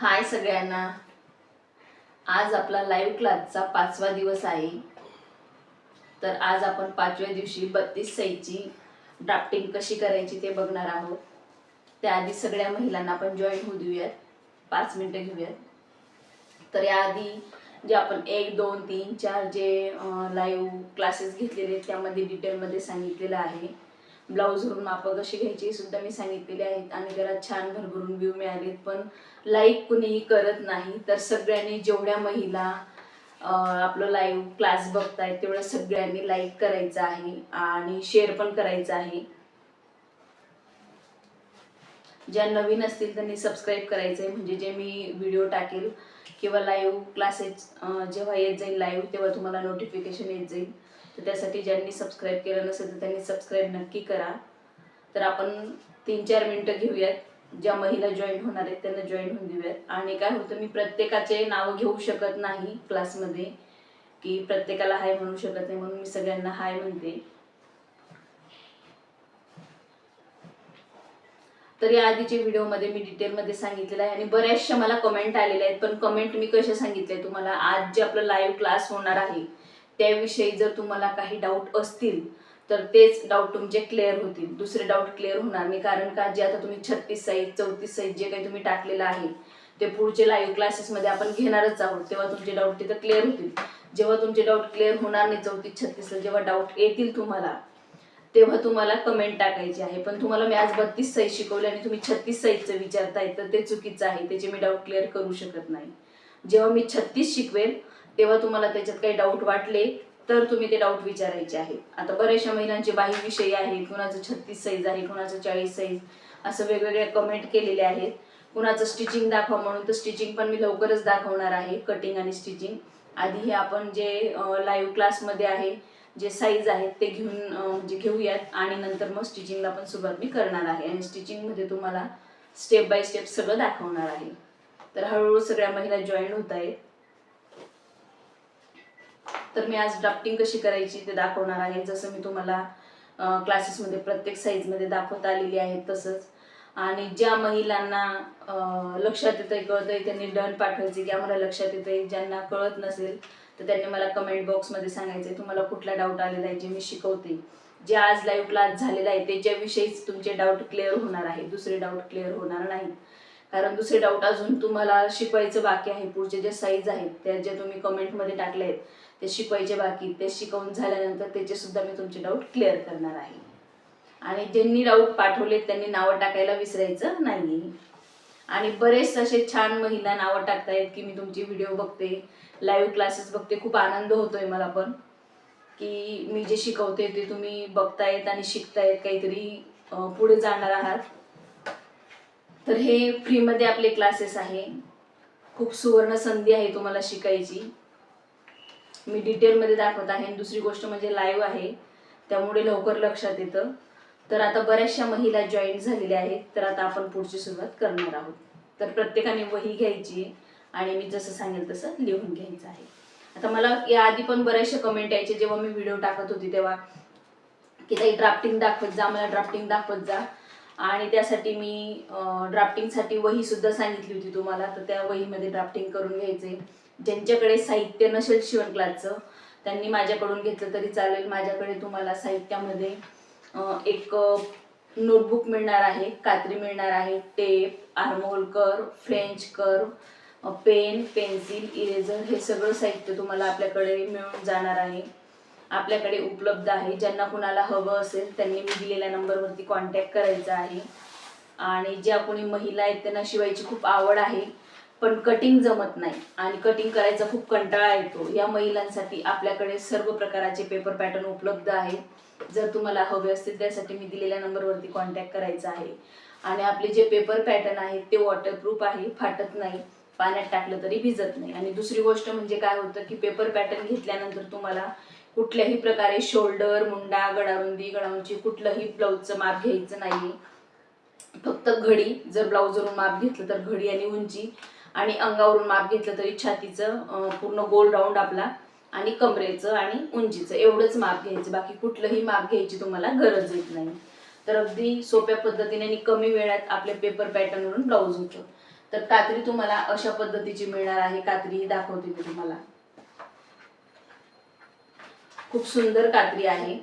हाय सगळ्यांना. आज आपला लाईव्ह क्लासचा पाचवा दिवस आहे. तर आज आपण पाचव्या दिवशी बत्तीस सईची ड्राफ्टिंग कशी करायची ते बघणार आहोत. त्याआधी सगळ्या महिलांना आपण जॉईन होऊ देऊयात. पाच मिनटं घेऊयात. तर याआधी जे आपण एक दोन तीन चार जे लाईव्ह क्लासेस घेतलेले आहेत त्यामध्ये डिटेलमध्ये सांगितलेलं आहे. ब्लाऊजवरून मापं कशी घ्यायची सुद्धा मी सांगितलेली आहेत आणि त्याला छान भरभरून व्ह्यू मिळालेत. पण लाईक कुणीही करत नाही तर सगळ्यांनी जेवढ्या महिला आपलं लाईव्ह क्लास बघतायत तेवढ्या सगळ्यांनी लाईक करायचं आहे आणि शेअर पण करायचं आहे. ज्या नवीन असतील त्यांनी सबस्क्राईब करायचं आहे म्हणजे जे मी व्हिडिओ टाकेल किंवा लाईव्ह क्लासेस जेव्हा येत जाईल लाईव्ह तेव्हा तुम्हाला नोटिफिकेशन येत जाईल. तर त्यासाठी ज्यांनी सबस्क्राईब केलं नसेल तर त्यांनी सबस्क्राईब नक्की करा. तर आपण तीन चार मिनटं घेऊयात. ज्या महिला जॉईन होणार आहेत त्यांना जॉईन होऊन देऊयात. आणि काय होतं मी प्रत्येकाचे नावं घेऊ शकत नाही क्लासमध्ये की प्रत्येकाला हाय म्हणू शकत नाही म्हणून मी सगळ्यांना हाय म्हणते. तर या आधीचे व्हिडिओमध्ये मी डिटेलमध्ये सांगितलेलं आहे आणि बऱ्याचशा मला कमेंट आलेल्या आहेत. पण कमेंट मी कशा सांगितले तुम्हाला? आज जे आपलं लाईव्ह क्लास होणार आहे त्याविषयी जर तुम्हाला काही डाऊट असतील तर तेच डाऊट तुमचे क्लिअर होतील. दुसरे डाऊट क्लिअर होणार नाही. कारण का जे आता तुम्ही छत्तीस साईज चौतीस साईज जे काही तुम्ही टाकलेलं आहे ते पुढचे लाईव्ह क्लासेसमध्ये आपण घेणारच आहोत. तेव्हा तुमचे डाऊट तिथं क्लिअर होतील. जेव्हा तुमचे डाऊट क्लिअर होणार नाही चौतीस छत्तीसला जेव्हा डाऊट येतील तुम्हाला तेव्हा तुम्हाला कमेंट टाकायची आहे. पण तुम्हाला मी आज बत्तीस साईज शिकवले आणि तुम्ही छत्तीस साईजचं विचारताय तर ते चुकीचं आहे. त्याचे मी डाऊट क्लिअर करू शकत नाही. जेव्हा मी छत्तीस शिकवेल तेव्हा तुम्हाला त्याच्यात काही डाऊट वाटले तर तुम्ही ते डाऊट विचारायचे आहे. आता बऱ्याचशा महिलांचे बाही विषयी आहे कुणाचं छत्तीस साईज आहे कुणाचं चाळीस साईज असं वेगवेगळ्या कमेंट केलेले आहेत. कुणाचं स्टिचिंग दाखवा म्हणून तर स्टिचिंग पण मी लवकरच दाखवणार आहे. कटिंग आणि स्टिचिंग आधी हे आपण जे लाईव्ह क्लासमध्ये आहे जे साईज आहेत ते घेऊन म्हणजे घेऊयात. आणि नंतर मग स्टिचिंगला पण सुरुवात मी करणार आहे. आणि स्टिचिंगमध्ये तुम्हाला स्टेप बाय स्टेप सगळं दाखवणार आहे. तर हळूहळू सगळ्या महिला जॉईन होत आहेत. तर मी आज ड्राफ्टिंग कशी करायची ते दाखवणार आहे. जसं मी तुम्हाला क्लासेसमध्ये प्रत्येक साईजमध्ये दाखवता आलेली आहे तसंच. आणि ज्या महिलांना लक्षात येतंय कळतंय त्यांनी डन पाठवायचे की आम्हाला लक्षात येतंय ज्यांना कळत नसेल तर त्यांनी मला कमेंट बॉक्समध्ये सांगायचं तुम्हाला कुठला डाऊट आलेला आहे? जे मी शिकवते जे आज लाईव्ह क्लास झालेला आहे त्याच्याविषयीच तुमचे डाऊट क्लिअर होणार आहे. दुसरे डाऊट क्लिअर होणार नाही. कारण दुसरे डाऊट अजून तुम्हाला शिकवायचं बाकी आहे. पुढचे जे साईज आहेत त्या जे तुम्ही कमेंटमध्ये टाकले आहेत ते शिकवायचे बाकी ते शिकवून झाल्यानंतर त्याचे सुद्धा मी तुमचे डाऊट क्लिअर करणार आहे. आणि ज्यांनी डाऊट पाठवले त्यांनी नावं टाकायला विसरायचं नाही आणि बरेच असे छान महिला नावं टाकतायत की मी तुमची व्हिडिओ बघते. लाईव्ह क्लासेस बघते. खूप आनंद होतोय मला पण. की मी जे शिकवते ते तुम्ही बघतायत आणि शिकतायत काहीतरी पुढे जाणार आहात. तर हे फ्रीमध्ये आपले क्लासेस आहे. खूप सुवर्ण संधी आहे तुम्हाला शिकायची. मी डिटेलमध्ये दाखवत आहे. आणि दुसरी गोष्ट म्हणजे लाईव्ह आहे. त्यामुळे लवकर लक्षात येतं. तर आता बऱ्याचशा महिला जॉईन झालेल्या आहेत. तर आता आपण पुढची सुरुवात करणार आहोत. तर प्रत्येकाने वही घ्यायची आणि मी जसं सांगेल तसं लिहून घ्यायचं आहे. आता मला याआधी पण बऱ्याचशा कमेंट यायचे. जेव्हा मी व्हिडिओ टाकत होती तेव्हा की ताई ड्राफ्टिंग दाखवत जा मला ड्राफ्टिंग दाखवत जा. आणि त्यासाठी मी ड्राफ्टिंगसाठी वही सुद्धा सांगितली होती तुम्हाला. तर त्या वहीमध्ये ड्राफ्टिंग करून घ्यायचे. ज्यांच्याकडे साहित्य नसेल शिवण क्लासचं त्यांनी माझ्याकडून घेतलं तरी चालेल. माझ्याकडे तुम्हाला साहित्यामध्ये एक नोटबुक मिळणार आहे कात्री मिळणार आहे. टेप आर्मोल कर फ्रेंच कर पेन पेन्सिल इरेझर हे सगळं साहित्य तुम्हाला आपल्याकडे मिळून जाणार आहे. आपल्याकडे उपलब्ध आहे. ज्यांना कुणाला हवं असेल त्यांनी मी दिलेल्या नंबरवरती कॉन्टॅक्ट करायचा आहे. आणि ज्या कोणी महिला आहेत त्यांना शिवायची खूप आवड आहे. पण कटिंग जमत नाही. आणि कटिंग करायचा खूप कंटाळा येतो. या महिलांसाठी आपल्याकडे सर्व प्रकाराचे पेपर पॅटर्न उपलब्ध आहेत. जर तुम्हाला हवे असतील त्यासाठी मी दिलेल्या नंबरवरती कॉन्टॅक्ट करायचा आहे. आणि आपले जे पेपर पॅटर्न आहेत ते वॉटरप्रूफ आहे फाटत नाही पाण्यात टाकलं तरी भिजत नाही. आणि दुसरी गोष्ट म्हणजे काय होतं की पेपर पॅटर्न घेतल्यानंतर तुम्हाला कुठल्याही प्रकारे शोल्डर मुंडा गडारुंदी गडाउंची कुठलंही ब्लाऊजचं माप घ्यायचं नाही फक्त घडी जर ब्लाऊजवरून माप घेतलं तर घडी आणि उंची आणि अंगावरून माप घेतलं तरी छातीचं पूर्ण गोल राऊंड आपला आणि कमरेचं आणि उंचीचं. एवढंच माप घ्यायचं. बाकी कुठलंही माप घ्यायची तुम्हाला गरज येत नाही. तर अगदी सोप्या पद्धतीने आणि कमी वेळात आपल्या पेपर पॅटर्नवरून ब्लाऊज होतो तर कात्री तुम्हाला अशा पद्धतीची मिळणार आहे. कात्री दाखवते मी तुम्हाला. खूप सुंदर कात्री आहे.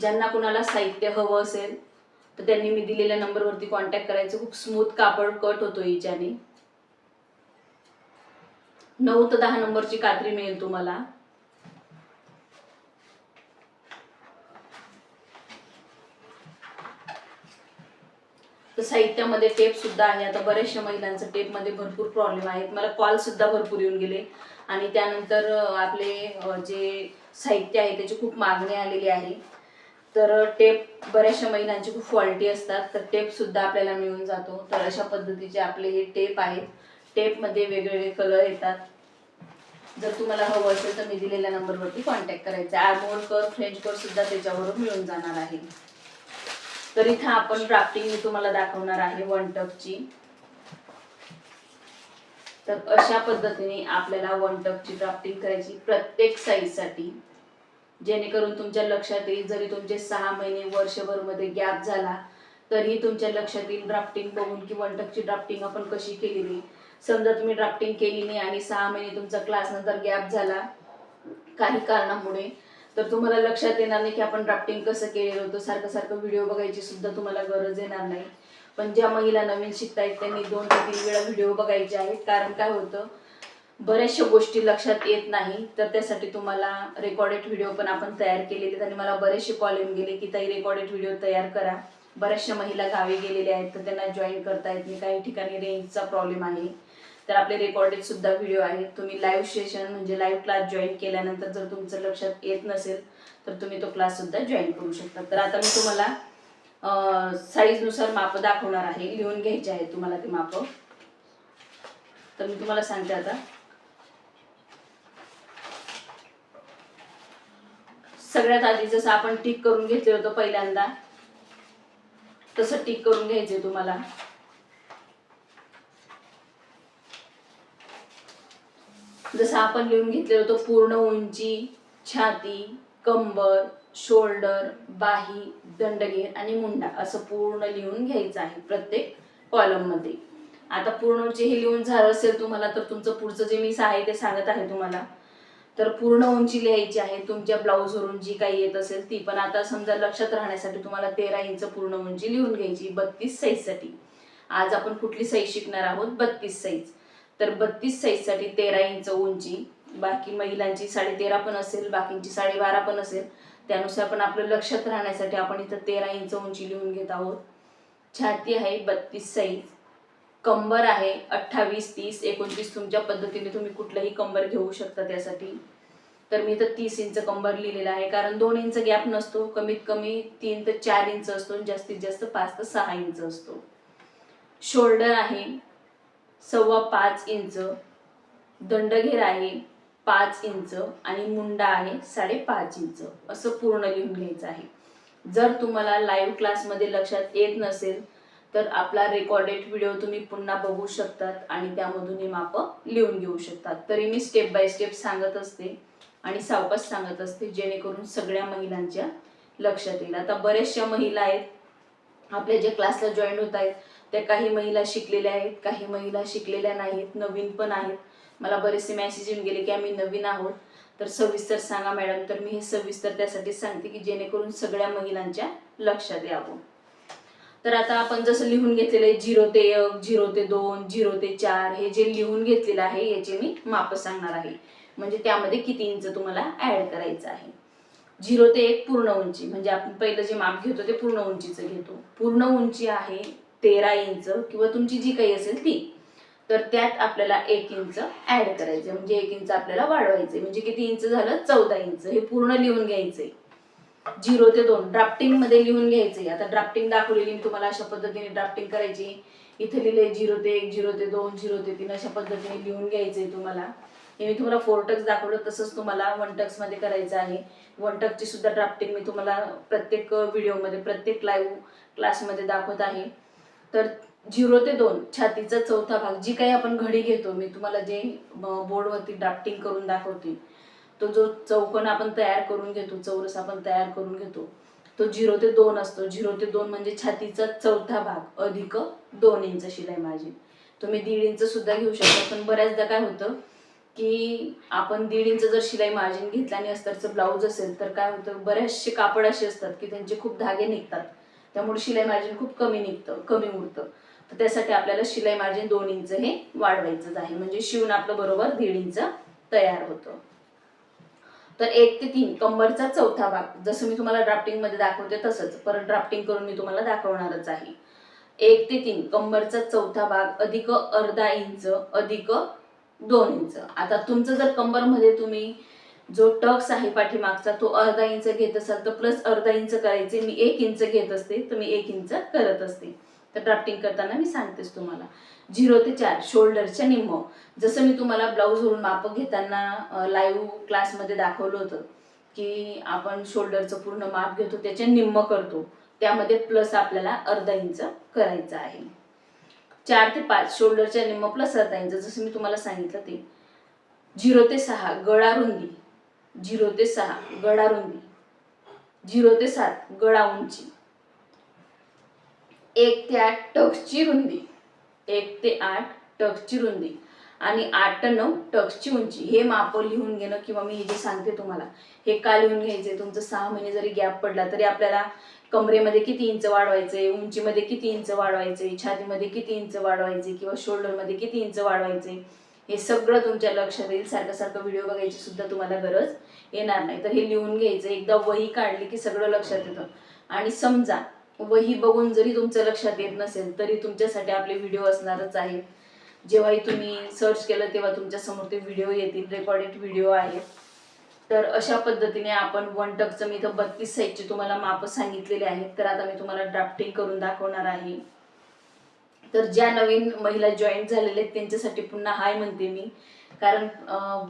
ज्यांना कुणाला साहित्य हवं असेल तर त्यांनी मी दिलेल्या नंबरवरती कॉन्टॅक्ट करायचं. खूप स्मूथ कापड कट होतो हिच्याने. नऊ ते दहा नंबरची कात्री मिळेल तुम्हाला. तर साहित्यामध्ये टेप सुद्धा आहे. आता बऱ्याचशा महिलांचं टेपमध्ये भरपूर प्रॉब्लेम आहेत. मला कॉल सुद्धा भरपूर येऊन गेले. आणि त्यानंतर आपले जे साहित्य आहे त्याची खूप मागणी आलेली आहे. तर टेप बऱ्याचशा महिलांची खूप फॉल्टी असतात. तर टेप सुद्धा आपल्याला मिळून जातो. तर अशा पद्धतीचे आपले हे टेप आहेत. टेपमध्ये वेगवेगळे कलर येतात. जर तुम्हाला हवं असेल तर मी दिलेल्या नंबरवरती कॉन्टॅक्ट करायचा. आर्मोल कर फ्रेंच कर सुद्धा त्याच्यावर मिळून जाणार आहे. तर इथं आपण ड्राफ्टिंग मी तुम्हाला दाखवणार आहे वन टपची तर अशा पद्धतीने आपल्याला वन टपची ड्राफ्टिंग करायची प्रत्येक साईजसाठी जेणेकरून तुमच्या लक्षात येईल जरी तुमचे सहा महिने वर्षभरमध्ये गॅप झाला तरी तुमच्या लक्षात येईल ड्राफ्टिंग बघून की वन टपची ड्राफ्टिंग आपण कशी केलेली. समजा तुम्ही ड्राफ्टिंग केली नाही आणि सहा महिने तुमचा क्लास नंतर गॅप झाला काही कारणामुळे तर तुम्हाला लक्षात येणार नाही की आपण ड्राफ्टिंग कसं केलेलं होतं. सारखं सारखं व्हिडिओ बघायची सुद्धा तुम्हाला गरज येणार नाही. पण ज्या महिला नवीन शिकतायत त्यांनी दोन ते तीन वेळा व्हिडिओ बघायचे आहेत. कारण काय होतं बऱ्याचशा गोष्टी लक्षात येत नाही. तर त्यासाठी तुम्हाला रेकॉर्डेड व्हिडिओ पण आपण तयार केलेले आहेत आणि मला बरेचसे कॉल येऊन गेले की ताई रेकॉर्डेड व्हिडिओ तयार करा. बऱ्याचशा महिला गावी गेलेल्या आहेत तर त्यांना जॉईन करता येत नाही. काही ठिकाणी रेंजचा प्रॉब्लेम आहे. तर आपले रेकॉर्डेड सुद्धा व्हिडिओ आहेत. तुम्ही लाईव्ह सेशन म्हणजे लाईव्ह क्लास जॉईन केल्यानंतर जर तुमचं लक्षात येत नसेल तर तुम्ही तो क्लास सुद्धा जॉईन करू शकता. तर आता मी तुम्हाला साईजनुसार माप दाखवणार आहे. लिहून घ्यायचे आहे तुम्हाला ते माप. तर मी तुम्हाला सांगते आता. सगळ्यात आधी जसं आपण टिक करून घेतले होतो पहिल्यांदा तसं टिक करून घ्यायचे तुम्हाला. जसं आपण लिहून घेतलेलं होतं पूर्ण उंची छाती कंबर शोल्डर बाही दंडगेर आणि मुंडा असं पूर्ण लिहून घ्यायचं आहे प्रत्येक कॉलममध्ये आता पूर्ण जे हे लिहून झालं असेल तुम्हाला तर तुमचं पुढचं जे मी आहे ते सांगत आहे तुम्हाला. तर पूर्ण उंची लिहायची आहे तुमच्या ब्लाऊजवरून जी काही येत असेल ती. पण आता समजा लक्षात राहण्यासाठी तुम्हाला तेरा इंच पूर्ण उंची लिहून घ्यायची बत्तीस साईजसाठी आज आपण कुठली साईज शिकणार आहोत? बत्तीस साईज तर बत्तीस साईजसाठी तेरा इंच उंची बाकी महिलांची साडे तेरा पण असेल बाकींची साडेबारा पण असेल त्यानुसार पण आपलं लक्षात राहण्यासाठी आपण इथं तेरा इंच उंची लिहून घेत आहोत. छाती आहे बत्तीस साईज कंबर आहे अठ्ठावीस तीस एकोणतीस तुमच्या पद्धतीने तुम्ही कुठलंही कंबर घेऊ शकता त्यासाठी. तर मी इथं तीस इंच कंबर लिहिलेला आहे कारण दोन इंच गॅप नसतो कमीत कमी तीन ते चार इंच असतो आणि जास्तीत जास्त पाच ते सहा इंच असतो. शोल्डर आहे सव्वा पाच इंच. दंडघेर आहे पाच इंच आणि मुंडा आहे साडेपाच इंच. असं पूर्ण लिहून घ्यायचं आहे. जर तुम्हाला लाईव्ह क्लासमध्ये लक्षात येत नसेल तर आपला रेकॉर्डेड व्हिडिओ तुम्ही पुन्हा बघू शकतात आणि त्यामधून हे मापं लिहून घेऊ शकतात. तरी मी स्टेप बाय स्टेप सांगत असते आणि सावकाश सांगत असते जेणेकरून सगळ्या महिलांच्या लक्षात येईल. आता बऱ्याचशा महिला आहेत आपल्या जे क्लासला जॉईन होत आहेत त्या काही महिला शिकलेल्या आहेत काही महिला शिकलेल्या नाहीत नवीन पण आहेत. मला बरेचसे मेसेज येऊन गेले की आम्ही नवीन आहोत. तर सविस्तर सांगा मॅडम तर मी हे सविस्तर त्यासाठी सांगते की जेणेकरून सगळ्या महिलांच्या लक्षात यावं. तर आता आपण जसं लिहून घेतलेलं आहे झिरो ते एक झिरो ते दोन झिरो ते चार हे जे लिहून घेतलेलं आहे याचे मी माप सांगणार आहे. म्हणजे त्यामध्ये किती इंच तुम्हाला ऍड करायचं आहे? झिरो ते एक पूर्ण उंची म्हणजे आपण पहिलं जे माप घेतो ते पूर्ण उंचीचं घेतो. पूर्ण उंची आहे तेरा इंच किंवा तुमची जी काही असेल ती. तर त्यात आपल्याला एक इंच ऍड करायचं. म्हणजे एक इंच आपल्याला वाढवायचे. म्हणजे किती इंच झालं? चौदा इंच. हे पूर्ण लिहून घ्यायचंय झिरो ते दोन. ड्राफ्टिंगमध्ये लिहून घ्यायचंय आता ड्राफ्टिंग दाखवलेली मी तुम्हाला अशा पद्धतीने ड्राफ्टिंग करायची. इथे लिहिले झिरो ते एक झिरो ते दोन झिरो ते तीन अशा पद्धतीने लिहून घ्यायचंय तुम्हाला. हे मी तुम्हाला फोर टक्स दाखवलं. तसंच तुम्हाला वन टक्समध्ये करायचं आहे. वन टक्सची सुद्धा ड्राफ्टिंग मी तुम्हाला प्रत्येक व्हिडिओमध्ये प्रत्येक लाईव्ह क्लासमध्ये दाखवत आहे. तर झिरो ते दोन छातीचा चौथा भाग जी काही आपण घडी घेतो मी तुम्हाला जे बोर्डवरती ड्राफ्टिंग करून दाखवते तो जो चौकोन आपण तयार करून घेतो चौरस आपण तयार करून घेतो तो झिरो ते दोन असतो. झिरो ते दोन म्हणजे छातीचा चौथा भाग अधिक दोन इंच शिलाई मार्जिन तुम्ही दीड इंच सुद्धा घेऊ शकता पण बऱ्याचदा काय होतं की आपण दीड इंच जर शिलाई मार्जिन घेतला आणि अस्तरचं ब्लाऊज असेल तर काय होतं बरेचसे कापड असे असतात की त्यांचे खूप धागे निघतात. त्यामुळे शिलाई मार्जिन खूप कमी निघतं कमी उरतं तर त्यासाठी आपल्याला शिलाई मार्जिन दोन इंच हे वाढवायचंच आहे. म्हणजे शिवून आपलं बरोबर दीड इंच तयार होतं. तर एक ते तीन कंबरचा चौथा भाग. जसं मी तुम्हाला ड्राफ्टिंगमध्ये दाखवते तसंच. परत ड्राफ्टिंग करून मी तुम्हाला दाखवणारच आहे. एक ते तीन कंबरचा चौथा भाग अधिक अर्धा इंच अधिक दोन इंच आता तुमचं जर कंबरमध्ये तुम्ही जो टक्स आहे पाठीमागचा तो अर्धा इंच घेत असाल तर प्लस अर्धा इंच करायचे मी एक इंच घेत असते तर मी एक इंच करत असते. तर ड्राफ्टिंग करताना मी सांगतेच तुम्हाला. झिरो ते चार शोल्डरच्या निम्म. जसं मी तुम्हाला ब्लाऊजवरून माप घेताना लाईव्ह क्लासमध्ये दाखवलं होतं की आपण शोल्डरचं पूर्ण माप घेतो त्याच्या निम्म करतो. त्यामध्ये प्लस आपल्याला अर्धा इंच करायचं आहे. चार ते पाच शोल्डरच्या निम्म प्लस अर्धा इंच. जसं मी तुम्हाला सांगितलं ते. झिरो ते सहा गळा रुंदी. झिरो ते सहा गडा रुंदी झिरो ते सात गडा उंची एक ते आठ टक्सची रुंदी. एक ते आठ टक्सची रुंदी. आणि आठ ते नऊ टक्सची उंची. हे माप लिहून घेणं किंवा मी हे जे सांगते तुम्हाला हे का लिहून घ्यायचे तुमचं सहा महिने जरी गॅप पडला तरी आपल्याला कमरेमध्ये किती इंच वाढवायचे उंचीमध्ये किती इंच वाढवायचे छातीमध्ये किती इंच वाढवायचे किंवा शोल्डरमध्ये किती इंच वाढवायचे हे सगळं तुमच्या लक्षात येईल. सारखं सारखं व्हिडिओ बघायची सुद्धा तुम्हाला गरज येणार नाही. तर हे लिहून घ्यायचं. एकदा वही काढली की सगळं लक्षात येतं. आणि समजा वही बघून जरी तुमचं लक्षात येत नसेल तरी तुमच्यासाठी आपले व्हिडिओ असणारच आहे जेव्हाही तुम्ही सर्च केलं तेव्हा तुमच्यासमोर ते व्हिडिओ येतील. रेकॉर्डेड व्हिडिओ आहेत तर अशा पद्धतीने आपण वन टकचं मी इथं बत्तीस साईजचे तुम्हाला माप सांगितलेले आहेत. तर आता मी तुम्हाला ड्राफ्टिंग करून दाखवणार आहे. तर ज्या नवीन महिला जॉईन झालेल्या आहेत त्यांच्यासाठी पुन्हा हाय म्हणते मी. कारण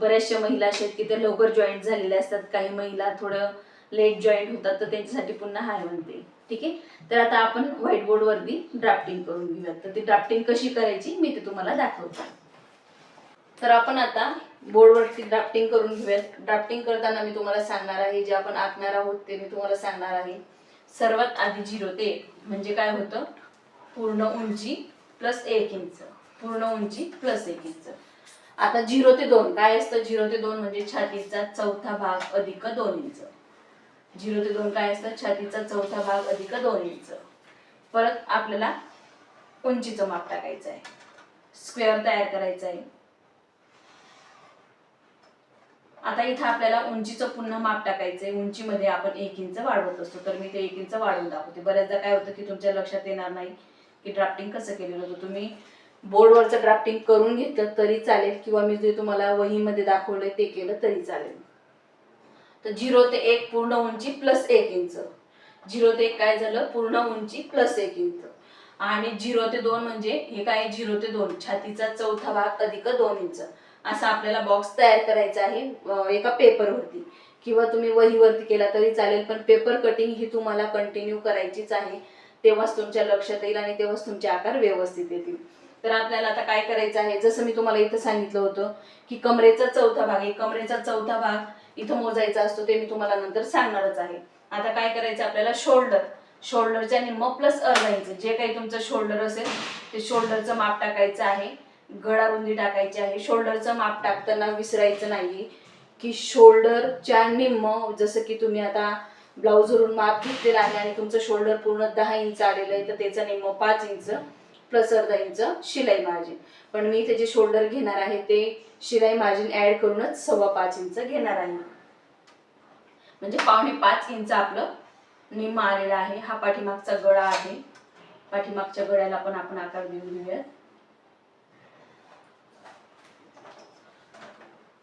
बऱ्याचशा महिला अशा आहेत की त्या लवकर जॉईन झालेल्या असतात. काही महिला थोडं लेट जॉईन होतात तर त्यांच्यासाठी पुन्हा हाय म्हणते. ठीक आहे? तर आता आपण व्हाईट बोर्डवरती ड्राफ्टिंग करून घेऊयात. तर ती ड्राफ्टिंग कशी करायची मी ते तुम्हाला दाखवते. तर आपण आता बोर्डवरती ड्राफ्टिंग करून घेऊयात. ड्राफ्टिंग करताना मी तुम्हाला सांगणार आहे जे आपण आखणार आहोत ते मी तुम्हाला सांगणार आहे. सर्वात आधी झिरो ते म्हणजे काय होतं? पूर्ण उंची प्लस एक इंच. पूर्ण उंची प्लस एक इंच. आता झिरो ते दोन काय असतं? झिरो ते दोन म्हणजे छातीचा चौथा भाग अधिक दोन इंच. झिरो ते दोन काय असतं? छातीचा चौथा भाग अधिक दोन इंच. परत आपल्याला उंचीचं माप टाकायचं आहे. स्क्वेअर तयार करायचं आहे. आता इथं आपल्याला उंचीचं पुन्हा माप टाकायचंय. उंचीमध्ये आपण एक इंच वाढवत असतो. तर मी ते एक इंच वाढवून दाखवते. बऱ्याचदा काय होतं की तुमच्या लक्षात येणार नाही. की ड्राफ्टिंग कसं केलेलं? होतं तुम्ही बोर्डवरचं ड्राफ्टिंग करून घेतलं तरी चालेल किंवा मी जे तुम्हाला वहीमध्ये दाखवलं ते केलं तरी चालेल. तर झिरो ते एक पूर्ण उंची प्लस एक इंच. झिरो ते एक काय झालं? पूर्ण उंची प्लस एक इंच. आणि झिरो ते दोन म्हणजे हे काय झिरो ते दोन. छातीचा चौथा भाग अधिक दोन इंच. असा आपल्याला बॉक्स तयार करायचा आहे एका पेपरवरती किंवा तुम्ही वहीवरती केला तरी चालेल पण पेपर कटिंग ही तुम्हाला कंटिन्यू करायचीच आहे. तेव्हाच तुमच्या लक्षात येईल आणि तेव्हाच तुमचे आकार व्यवस्थित येतील. तर आपल्याला आता काय करायचं आहे? जसं मी तुम्हाला इथं सांगितलं होतं की कमरेचा चौथा भाग आहे कमरेचा चौथा भाग इथं मोजायचा असतो ते मी तुम्हाला नंतर सांगणारच आहे. आता काय करायचं आपल्याला? शोल्डर. शोल्डरच्या निम्म प्लस अर्धायचं जे काही तुमचं शोल्डर असेल ते शोल्डरचं माप टाकायचं आहे. गळा रुंदी टाकायची आहे. शोल्डरचं माप टाकताना विसरायचं नाही की शोल्डरच्या निम्म जसं की तुम्ही आता ब्लाऊजवरून माप घेतलेलं आहे आणि तुमचं शोल्डर पूर्ण दहा इंच आलेलं आहे तर त्याचं निम्म पाच इंच प्लस अर्धा इंच शिलाई मार्जिन पण मी इथे जे शोल्डर घेणार आहे ते शिलाई मार्जिन ऍड करूनच सव्वा पाच इंच घेणार आहे. म्हणजे पावणे पाच इंच आपलं निम्म आलेला आहे. हा पाठीमागचा गळा आहे. पाठीमागच्या गळ्याला पण आपण आकार देऊन घेऊयात.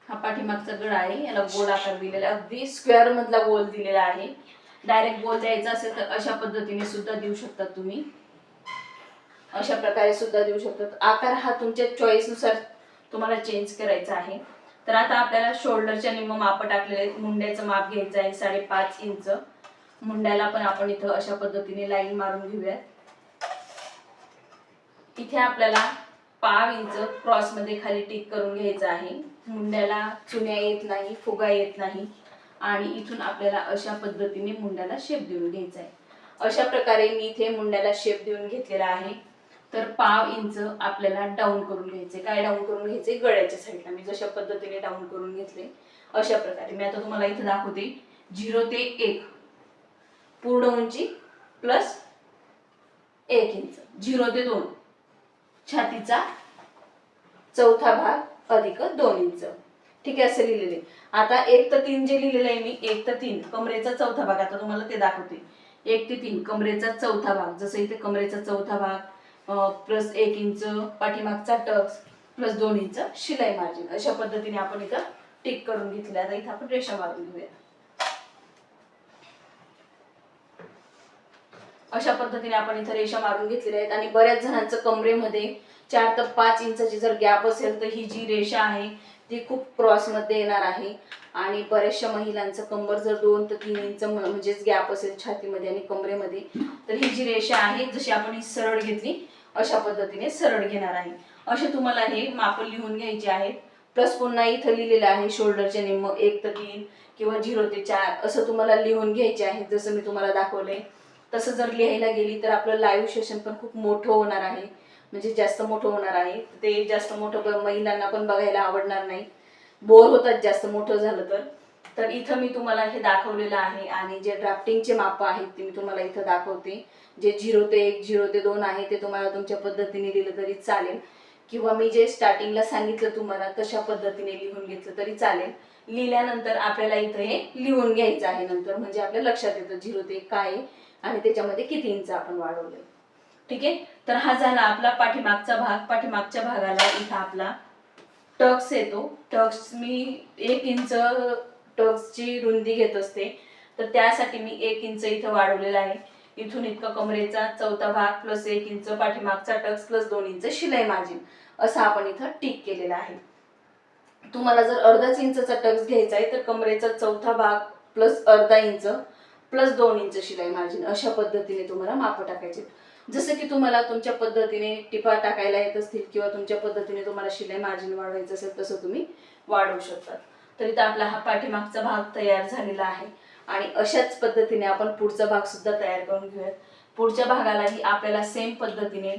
हा पाठीमागचा गड आहे. याला गोल आकार दिलेला आहे. अगदी स्क्वेअर मधला गोल दिलेला आहे. डायरेक्ट गोल द्यायचा असेल तर अशा पद्धतीने सुद्धा देऊ शकता तुम्ही. अशा प्रकारे सुद्धा देऊ शकतात. आकार हा तुमच्या चॉईसनुसार तुम्हाला चेंज करायचा आहे. तर आता आपल्याला शोल्डरच्या निम्म माप टाकलेले आहेत. मुंड्याचं माप घ्यायचं आहे. साडेपाच इंच. मुंड्याला पण आपण इथं अशा पद्धतीने लाईन मारून घेऊयात. इथे आपल्याला पाव इंच क्रॉसमध्ये खाली टिक करून घ्यायचं आहे. मुंड्याला चुन्या येत नाही फुगा येत नाही. आणि इथून आपल्याला अशा पद्धतीने मुंड्याला शेप देऊन घ्यायचा आहे. अशा प्रकारे मी इथे मुंड्याला शेप देऊन घेतलेला आहे. तर पाव इंच आपल्याला डाऊन करून घ्यायचे. काय डाऊन करून घ्यायचे? गळ्याच्या साईडला मी जशा पद्धतीने डाऊन करून घेतले अशा प्रकारे. मी आता तुम्हाला इथे दाखवते. झिरो ते एक. पूर्ण उंची प्लस एक इंच. झिरो ते दोन. छातीचा चौथा भाग अधिक दोन इंच. ठीक आहे असं लिहिलेले आता एक तर तीन जे लिहिलेलं आहे मी एक तर तीन. कमरेचा चौथा भाग आता तुम्हाला ते दाखवते. एक ते तीन. कमरेचा चौथा भाग. जसं इथे कमरेचा चौथा भाग प्लस एक इंच पाठीमागचा टक्स प्लस दोन इंच शिलाई मार्जिन. अशा पद्धतीने आपण इथं टिक करून घेतले आता इथं आपण रेषा मारून घेऊया अशा पद्धतीने आपण इथं रेषा मारून घेतलेल्या आहेत. आणि बऱ्याच जणांचं कमरेमध्ये चार ते पाच इंचाची जर गॅप असेल तर ही जी रेषा आहे ती खूप क्रॉसमध्ये येणार आहे. आणि बऱ्याचशा महिलांचं कंबर जर दोन ते तीन इंच म्हणजेच गॅप असेल छातीमध्ये आणि कमरेमध्ये तर ही जी रेषा आहे जशी आपण ही सरळ घेतली अशा पद्धतीने सरळ घेणार आहे. असे तुम्हाला हे माप लिहून घ्यायचे आहेत. प्लस पुन्हा इथं लिहिलेलं आहे शोल्डरचे निम्म एक ते तीन किंवा झिरो ते चार असं तुम्हाला लिहून घ्यायचे आहे जसं मी तुम्हाला दाखवलंय. तसं जर लिहायला गेली तर आपलं लाईव्ह सेशन पण खूप मोठं होणार आहे. म्हणजे जास्त मोठं होणार आहे. ते जास्त मोठं महिलांना पण बघायला आवडणार नाही. बोर होतात जास्त मोठं झालं तर. तर इथं मी तुम्हाला हे दाखवलेलं आहे आणि जे ड्राफ्टिंगचे माप आहेत ते मी तुम्हाला इथं दाखवते. जे झिरो ते एक झिरो ते दोन आहे ते तुम्हाला तुमच्या पद्धतीने दिलं तरी चालेल. किंवा मी जे स्टार्टिंगला सांगितलं तुम्हाला तशा पद्धतीने लिहून घेतलं तरी चालेल. लिहिल्यानंतर आपल्याला इथं हे लिहून घ्यायचं आहे नंतर. म्हणजे आपल्या लक्षात येतं झिरो ते काय आहे आणि त्याच्यामध्ये किती इंच आपण वाढवलं ठीक आहे? तर हा झाला आपला पाठीमागचा भाग. पाठीमागच्या भागाला इथं आपला टक्स येतो. टक्स मी एक इंच टक्सची रुंदी घेत असते. तर त्यासाठी मी एक इंच इथं वाढवलेला आहे. इथून इतका कमरेचा चौथा भाग प्लस एक इंच पाठीमागचा टक्स प्लस दोन इंच शिलाई मार्जिन असं आपण इथं टिक केलेला आहे. तुम्हाला जर अर्धाच इंचचा टक्स घ्यायचा आहे तर कमरेचा चौथा भाग प्लस अर्धा इंच प्लस दोन इंच शिलाई मार्जिन अशा पद्धतीने तुम्हाला माप टाकायचे. जसं की तुम्हाला तुमच्या पद्धतीने टिपा टाकायला येत असतील किंवा तुमच्या पद्धतीने तुम्हाला शिलाई मार्जिन वाढवायचं असेल तसं तुम्ही वाढवू शकता तर इथं आपला हा पाठीमागचा भाग तयार झालेला आहे. आणि अशाच पद्धतीने आपण पुढचा भाग सुद्धा तयार करून घेऊयात. पुढच्या भागालाही आपल्याला सेम पद्धतीने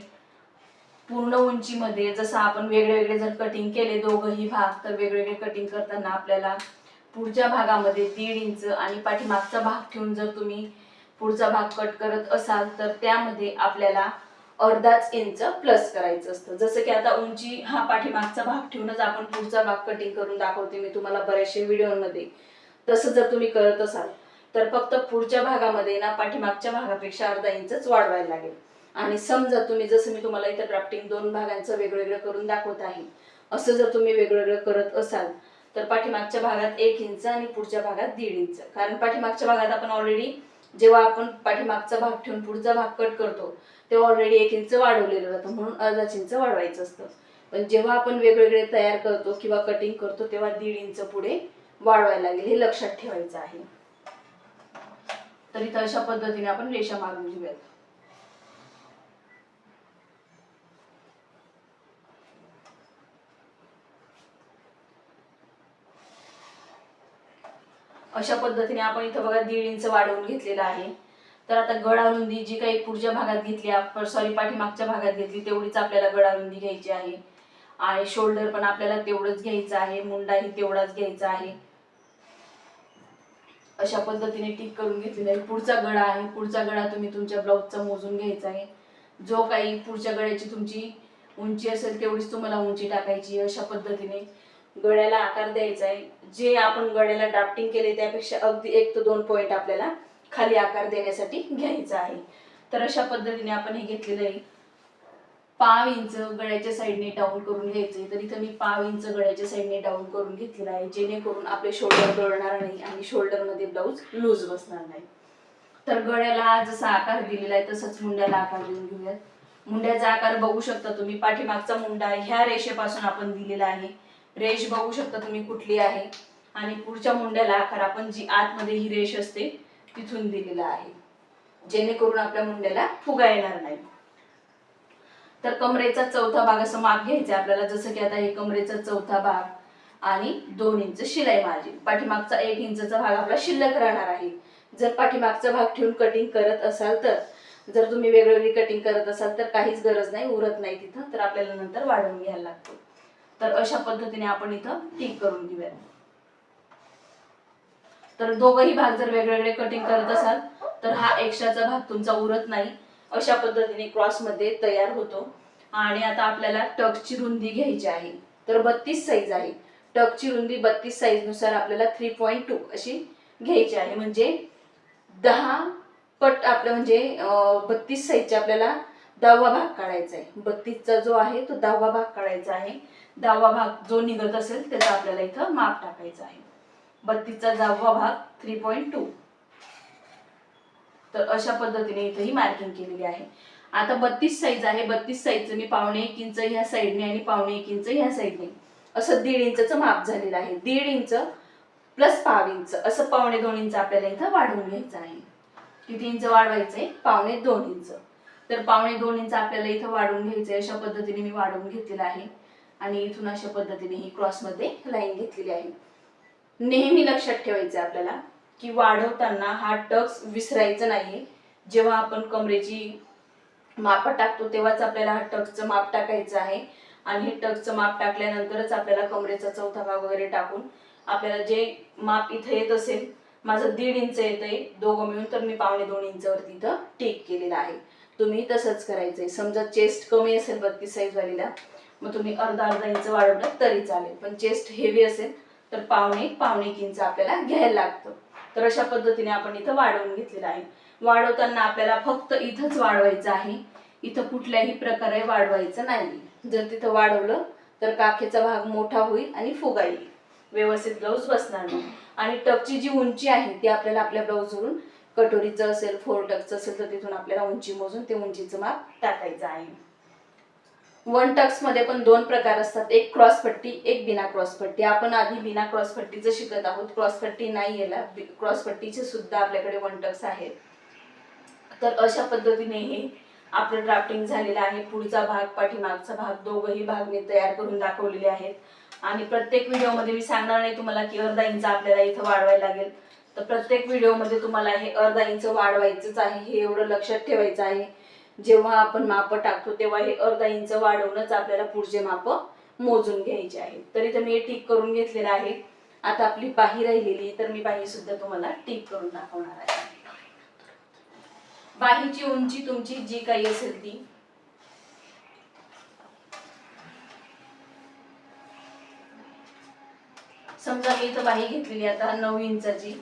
पूर्ण उंचीमध्ये जसं आपण वेगळे वेगळे जर कटिंग केले दोघंही भाग तर वेगवेगळे कटिंग करताना आपल्याला पुढच्या भागामध्ये दीड इंच आणि पाठीमागचा भाग ठेवून जर तुम्ही पुढचा भाग कट करत असाल तर त्यामध्ये आपल्याला अर्धाच इंच प्लस करायचं असतं. जसं की आता उंची हा पाठीमागचा भाग ठेवूनच आपण पुढचा भाग कटिंग करून दाखवते मी तुम्हाला बऱ्याचशा व्हिडिओमध्ये तसं जर तुम्ही करत असाल तर फक्त पुढच्या भागामध्ये ना पाठीमागच्या भागापेक्षा अर्धा इंचच वाढवायला लागेल. आणि समजा तुम्ही जसं मी तुम्हाला इथं ड्राफ्टिंग दोन भागांचं वेगवेगळं करून दाखवत आहे असं जर तुम्ही वेगवेगळं करत असाल तर पाठीमागच्या भागात एक इंच आणि पुढच्या भागात दीड इंच कारण पाठीमागच्या भागात आपण ऑलरेडी जेव्हा आपण पाठीमागचा भाग ठेवून पुढचा भाग कट करतो तेव्हा ऑलरेडी एक इंच वाढवलेलं जातं. म्हणून अर्धा इंच वाढवायचं असतं. पण जेव्हा आपण वेगवेगळे तयार करतो किंवा कटिंग करतो तेव्हा दीड इंच पुढे वाढवायला लागेल हे लक्षात ठेवायचं आहे. तर इथं अशा पद्धतीने आपण रेषा मारून घेऊयात. अशा पद्धतीने आपण इथं बघा दीड इंच वाढवून घेतलेलं आहे. तर आता गडारुंदी जी काही पुढच्या भागात घेतली आपण सॉरी पाठीमागच्या भागात घेतली तेवढीच आपल्याला गडारुंदी घ्यायची आहे. आणि शोल्डर पण आपल्याला तेवढंच घ्यायचं आहे मुंडाही तेवढाच घ्यायचा आहे. अशा पद्धतीने टिक करून घेतलेला आहे. पुढचा गळा आहे. पुढचा गळा तुम्ही तुमच्या ब्लाऊजचा मोजून घ्यायचा आहे. जो काही पुढच्या गळ्याची तुमची उंची असेल तेवढीच तुम्हाला उंची टाकायची अशा पद्धतीने गळ्याला आकार द्यायचा आहे जे आपण गळ्याला ड्राफ्टिंग केले त्यापेक्षा अगदी एक ते दोन पॉईंट आपल्याला खाली आकार देण्यासाठी घ्यायचा आहे. तर अशा पद्धतीने आपण हे घेतलेलं आहे. पाव इंच गळ्याच्या साईडने डाऊन करून घ्यायचे तर इथं मी पाव इंच गळ्याच्या साईडने डाऊन करून घेतलेलं आहे. जेणेकरून आपले शोल्डर गळणार नाही आणि शोल्डरमध्ये ब्लाऊज लूज बसणार नाही. तर गळ्याला जसा आकार दिलेला आहे तसंच मुंड्याला आकार देऊन घेऊयात. मुंड्याचा आकार बघू शकता तुम्ही. पाठीमागचा मुंडा ह्या रेषेपासून आपण दिलेला आहे. रेष बघू शकता तुम्ही कुठली आहे. आणि पुढच्या मुंड्याला आकार आपण जी आतमध्ये ही रेष असते तिथून दिलेला आहे. जेणेकरून आपल्या मुंड्याला फुगा येणार नाही. तर कमरेचा चौथा भाग असं माप घ्यायचा आपल्याला. जसं की आता हे कमरेचा चौथा भाग आणि दोन इंच शिलाई मार्जिन पाठीमागचा एक इंचचा भाग आपला शिल्लक राहणार आहे. जर पाठीमागचा भाग ठेवून कटिंग करत असाल तर जर तुम्ही वेगवेगळी कटिंग करत असाल तर काहीच गरज नाही उरत नाही तिथं. तर आपल्याला नंतर वाढवून घ्यायला लागतो. तर अशा पद्धतीने आपण इथं टिक करून घेऊयात. तर दोघही भाग जर वेगवेगळे कटिंग करत असाल तर हा एक्स्ट्राचा भाग तुमचा उरत नाही. अशा पद्धतीने क्रॉसमध्ये तयार होतो. आणि आता आपल्याला टकची रुंदी घ्यायची आहे. तर बत्तीस साईज आहे. टकची रुंदी बत्तीस साईजनुसार आपल्याला थ्री पॉईंट टू अशी घ्यायची आहे. म्हणजे दहा पट आपलं म्हणजे बत्तीस साईजचे आपल्याला दहावा भाग काढायचा आहे. बत्तीसचा जो आहे तो दहावा भाग काढायचा आहे. दहावा भाग जो निघत असेल त्याचा आपल्याला इथं माप टाकायचा आहे. बत्तीसचा दहावा भाग थ्री पॉईंट टू तर अशा पद्धतीने इथे ही मार्किंग केलेली आहे. आता बत्तीस साईज आहे. बत्तीस साईजचं मी पावणे एक इंच ह्या साईडने आणि पावणे एक इंच ह्या साईडने असं दीड इंचचं माप झालेलं आहे. दीड इंच प्लस पाव इंच असं पावणे दोन इंच आपल्याला इथं वाढवून घ्यायचं आहे. किती इंच वाढवायचंय? पावणे दोन इंच. तर पावणे दोन इंच आपल्याला इथं वाढवून घ्यायचंय. अशा पद्धतीने मी वाढवून घेतलेलं आहे. आणि इथून अशा पद्धतीने ही क्रॉसमध्ये लाईन घेतलेली आहे. नेहमी लक्षात ठेवायचं आपल्याला की वाढवताना हा टक्स विसरायचं नाही जेव्हा आपण कमरेची माप टाकतो तेव्हाच आपल्याला हा टक्सचं माप टाकायचं आहे. आणि हे टक्सचं माप टाकल्यानंतरच आपल्याला कमरेचा चौथा भाग वगैरे टाकून आपल्याला जे माप इथं येत असेल माझं दीड इंच येत आहे दोघं मिळून तर मी पावणे दोन इंचवरती इथं टेक केलेलं आहे. तुम्ही तसंच करायचंय. समजा चेस्ट कमी असेल बत्तीस साईज वालीला मग तुम्ही अर्धा अर्धा इंच वाढवलं तरी चालेल. पण चेस्ट हेवी असेल तर पावणे पावणे एक इंच आपल्याला घ्यायला लागतं. तर अशा पद्धतीने आपण इथं वाढवून घेतलेलं आहे. वाढवताना आपल्याला फक्त इथंच वाढवायचं आहे. इथं कुठल्याही प्रकारे वाढवायचं नाही. जर तिथं वाढवलं तर काखेचा भाग मोठा होईल आणि फुगा येईल. व्यवस्थित ब्लाऊज बसणार नाही. आणि टकची जी उंची आहे ती आपल्याला आपल्या ब्लाऊजवरून कटोरीचं असेल फोर टकचं असेल तर तिथून आपल्याला उंची मोजून ते उंचीचं माप टाकायचं आहे. वन टक्समध्ये पण दोन प्रकार असतात. एक क्रॉस पट्टी एक बिना क्रॉस पट्टी. आपण आधी बिना क्रॉस पट्टीचं शिकत आहोत. क्रॉस पट्टी नाही याला. क्रॉस पट्टीचे सुद्धा आपल्याकडे वन टक्स आहेत. तर अशा पद्धतीने हे आपलं ड्राफ्टिंग झालेलं आहे. पुढचा भाग पाठीमागचा भाग दोघही भाग मी तयार करून दाखवलेले आहेत. आणि प्रत्येक व्हिडिओमध्ये मी सांगणार नाही तुम्हाला की अर्धा इंच आपल्याला इथं वाढवायला लागेल. तर प्रत्येक व्हिडिओमध्ये तुम्हाला हे अर्धा इंच वाढवायचंच आहे. हे एवढं लक्षात ठेवायचं आहे. जेव्हा आपण माप टाकतो तेव्हा हे अर्धा इंच वाढवूनच आपल्याला पुढचे माप मोजून घ्यायचे आहे तर इथं मी हे टिक करून घेतलेलं आहे. आता आपली बाही राहिलेली तर मी बाही सुद्धा तुम्हाला टिक करून दाखवणार आहे. बाहीची उंची तुमची जी काही असेल ती. समजा मी इथं बाही घेतलेली आता नऊ इंचाची.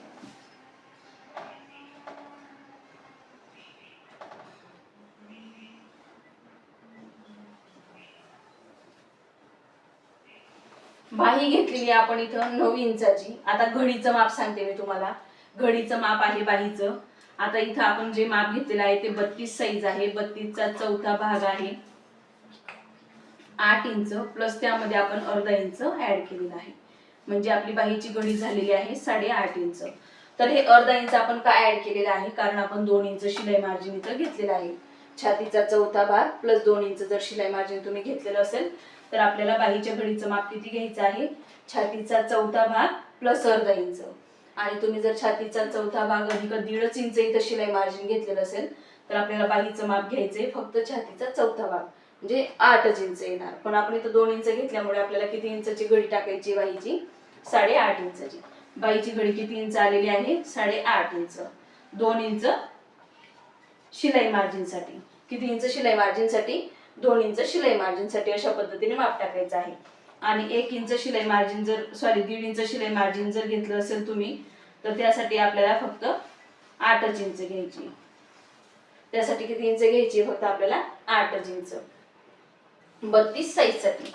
बाही घेतलेली आपण इथं नऊ इंचाची. आता घडीचं माप सांगते मी तुम्हाला. घडीचं माप आहे बाहीचं. आता इथं आपण जे माप घेतलेलं आहे ते बत्तीस साईज आहे. बत्तीसचा चौथा भाग आहे. आठ इंच. प्लस त्यामध्ये आपण अर्धा इंच ऍड केलेला आहे. म्हणजे आपली बाहीची घडी झालेली आहे साडेआठ इंच. तर हे अर्धा इंच आपण का ऍड केलेलं आहे? कारण आपण दोन इंच शिलाई मार्जिन इथं घेतलेलं आहे. छातीचा चौथा भाग प्लस दोन इंच जर शिलाई मार्जिन तुम्ही घेतलेलं असेल तर आपल्याला बाहीच्या घडीचं माप किती घ्यायचं आहे? छातीचा चौथा भाग प्लस अर्धा इंच. आणि तुम्ही जर छातीचा चौथा भाग अधिक दीडच इंच इथं शिलाई मार्जिन घेतलेलं असेल तर आपल्याला बाहीचं माप घ्यायचंय फक्त छातीचा चौथा भाग. म्हणजे आठच इंच येणार. पण आपण इथं दोन इंच घेतल्यामुळे आपल्याला किती इंचाची घडी टाकायची बाहीची? साडेआठ इंचाची. बाईची घडी किती इंच आलेली आहे? साडेआठ इंच. दोन इंच शिलाई मार्जिनसाठी किती इंच शिलाई मार्जिनसाठी दोन इंच शिलाई मार्जिनसाठी अशा पद्धतीने माप टाकायचं आहे. आणि एक इंच शिलाई मार्जिन जर सॉरी दीड इंच शिलाई मार्जिन जर घेतलं असेल तुम्ही तर त्यासाठी आपल्याला फक्त आठच इंच घ्यायची. त्यासाठी किती इंच घ्यायची? फक्त आपल्याला आठच इंच. बत्तीस साईजसाठी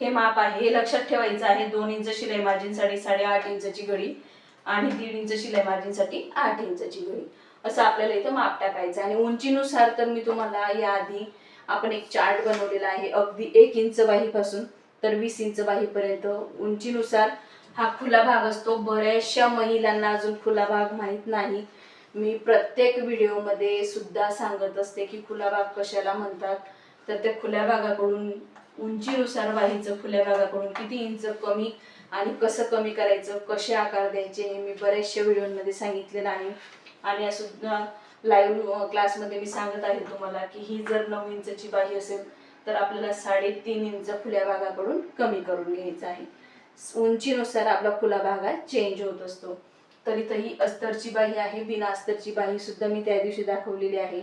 हे माप आहे हे लक्षात ठेवायचं आहे दोन इंच शिलाई मार्जिनसाठी साडेआठ इंचची घडी आणि दीड इंच शिलाई मार्जिनसाठी आठ इंचची घडी. असं आपल्याला इथं माप टाकायचं आणि उंचीनुसार तर मी तुम्हाला याआधी आपण एक चार्ट बनवलेला आहे. अगदी एक इंच बाहीपासून तर वीस इंच बाहीपर्यंत. उंचीनुसार हा खुला भाग असतो. बऱ्याचशा महिलांना अजून खुला भाग माहीत नाही. मी प्रत्येक व्हिडिओमध्ये सुद्धा सांगत असते की खुला भाग कशाला म्हणतात. तर त्या खुल्या भागाकडून उंचीनुसार बाहीचं खुल्या भागाकडून किती इंच कमी आणि कसं कमी करायचं कसे आकार द्यायचे हे मी बऱ्याचशा व्हिडिओमध्ये सांगितलेलं आहे. आणि असं लाईव्ह क्लासमध्ये मी सांगत आहे तुम्हाला की ही जर नऊ इंचची बाही असेल तर आपल्याला साडेतीन इंच खुल्या भागाकडून कमी करून घ्यायचं आहे. उंचीनुसार आपला खुला भाग हा चेंज होत असतो. तर इथं ही अस्तरची बाही आहे बिना अस्तरची बाही सुद्धा मी त्या दिवशी दाखवलेली आहे.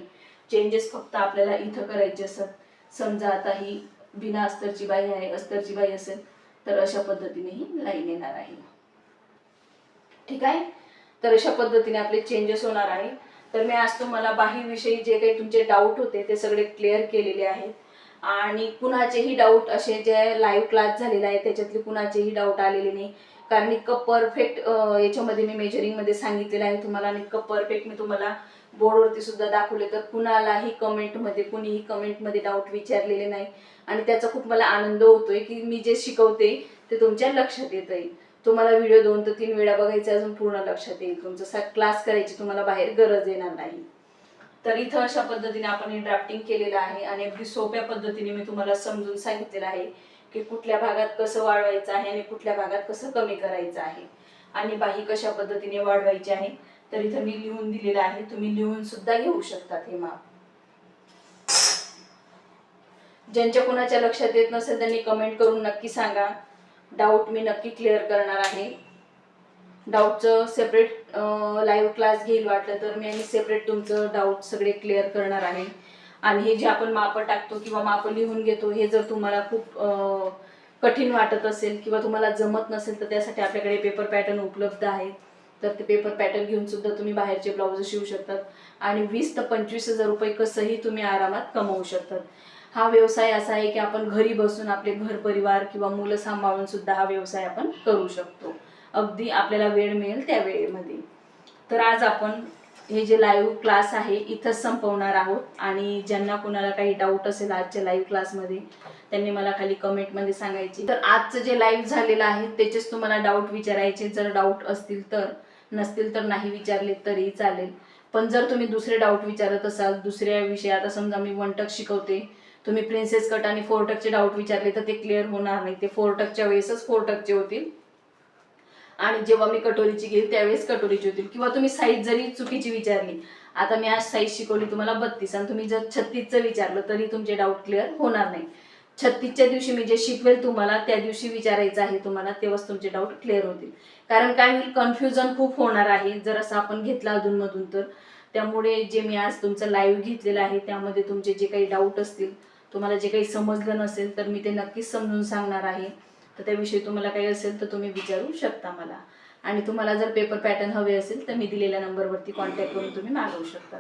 चेंजेस फक्त आपल्याला इथं करायचे असत समजा आता ही बिना अस्तरची बाही आहे अस्तरची बाही असेल तर अशा पद्धतीने ही लाईन येणार आहे. ठीक आहे? तर अशा पद्धतीने आपले चेंजेस होणार आहे. तर मी आज तुम्हाला बाहीविषयी जे काही तुमचे डाऊट होते ते सगळे क्लिअर केलेले आहेत. आणि कुणाचेही डाऊट असे जे लाईव्ह क्लास झालेला आहे त्याच्यातले कुणाचेही डाऊट आलेले नाही. कारण इतकं परफेक्ट याच्यामध्ये मी मेजरिंगमध्ये सांगितलेलं आहे तुम्हाला आणि इतकं परफेक्ट मी तुम्हाला बोर्डवरती सुद्धा दाखवले. तर कुणालाही कमेंटमध्ये कुणीही कमेंटमध्ये डाऊट विचारलेले नाही. आणि त्याचा खूप मला आनंद होतोय की मी जे शिकवते ते तुमच्या लक्षात येत येईल तुम्हाला व्हिडिओ दोन ते तीन वेळा बघायचा अजून पूर्ण लक्षात येईल. तुमचा क्लास करायची तुम्हाला बाहेर गरज येणार नाही. तर इथं अशा पद्धतीने आपण हे ड्राफ्टिंग केलेलं आहे आणि अगदी सोप्या पद्धतीने मी तुम्हाला समजून सांगितलेलं आहे की कुठल्या भागात कसं वाढवायचं आहे आणि कुठल्या भागात कसं कमी करायचं आहे आणि बाही कशा पद्धतीने वाढवायची आहे. तर इथं मी लिहून दिलेलं आहे. तुम्ही लिहून सुद्धा घेऊ शकतात हे माप ज्यांच्या कुणाच्या लक्षात येत नसेल त्यांनी कमेंट करून नक्की सांगा. डाऊट मी नक्की क्लिअर करणार आहे. डाऊटचं सेपरेट लाईव्ह क्लास घेईल वाटलं तर मी आणि सेपरेट तुमचं डाऊट सगळे क्लिअर करणार आहे. आणि हे जे आपण मापं टाकतो किंवा मापं लिहून घेतो हे जर तुम्हाला खूप कठीण वाटत असेल किंवा तुम्हाला जमत नसेल तर त्यासाठी आपल्याकडे पेपर पॅटर्न उपलब्ध आहे. तर ते पेपर पॅटर्न घेऊन सुद्धा तुम्ही बाहेरचे ब्लाऊज शिवू शकतात. आणि वीस ते पंचवीस हजार रुपये कसंही तुम्ही आरामात कमवू शकतात. हा व्यवसाय असा आहे की आपण घरी बसून आपले घर परिवार किंवा मुलं सांभाळून सुद्धा हा व्यवसाय आपण करू शकतो. अगदी आपल्याला वेळ मिळेल त्या वेळेमध्ये. तर आज आपण हे जे लाईव्ह क्लास आहे इथंच संपवणार आहोत. आणि ज्यांना कोणाला काही डाऊट असेल आजच्या लाईव्ह क्लासमध्ये त्यांनी मला खाली कमेंटमध्ये सांगायची. तर आजचं जे लाईव्ह झालेलं आहे त्याचेच तुम्हाला डाऊट विचारायचे. जर डाऊट असतील तर नसतील तर नाही विचारले तरी चालेल. पण जर तुम्ही दुसरे डाऊट विचारत असाल दुसऱ्या विषयात समजा मी वनटक शिकवते तुम्ही प्रिन्सेस कट आणि फोर टकचे डाऊट विचारले तर ते क्लिअर होणार नाही. ते फोर टकच्या वेळेसच फोर टकचे होतील. आणि जेव्हा मी कटोरीची घेईल त्यावेळेस कटोरीची होतील. किंवा तुम्ही साईज जरी चुकीची विचारली आता मी आज साईज शिकवली तुम्हाला बत्तीस आणि तुम्ही जर छत्तीसचं विचारलं तरी तुमचे डाऊट क्लिअर होणार नाही. छत्तीसच्या दिवशी मी जे शिकवेल तुम्हाला त्या दिवशी विचारायचं आहे तुम्हाला तेव्हाच तुमचे डाऊट क्लिअर होतील. कारण काय होईल कन्फ्युजन खूप होणार आहे. जर असं आपण घेतलं अधूनमधून तर. त्यामुळे जे मी आज तुमचं लाईव्ह घेतलेलं आहे त्यामध्ये तुमचे जे काही डाऊट असतील तुम्हाला जे काही समजलं नसेल तर मी ते नक्कीच समजून सांगणार आहे. तर त्याविषयी तुम्हाला काही असेल तर तुम्ही विचारू शकता मला. आणि तुम्हाला जर पेपर पॅटर्न हवे असेल तर मी दिलेल्या नंबरवरती कॉन्टॅक्ट करून तुम्ही मागवू शकता.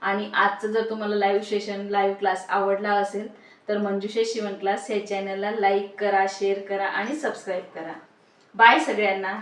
आणि आजचं जर तुम्हाला लाईव्ह सेशन लाईव्ह क्लास आवडला असेल तर मंजुषे शिवण क्लास ह्या चॅनलला लाईक करा शेअर करा आणि सबस्क्राईब करा. बाय सगळ्यांना.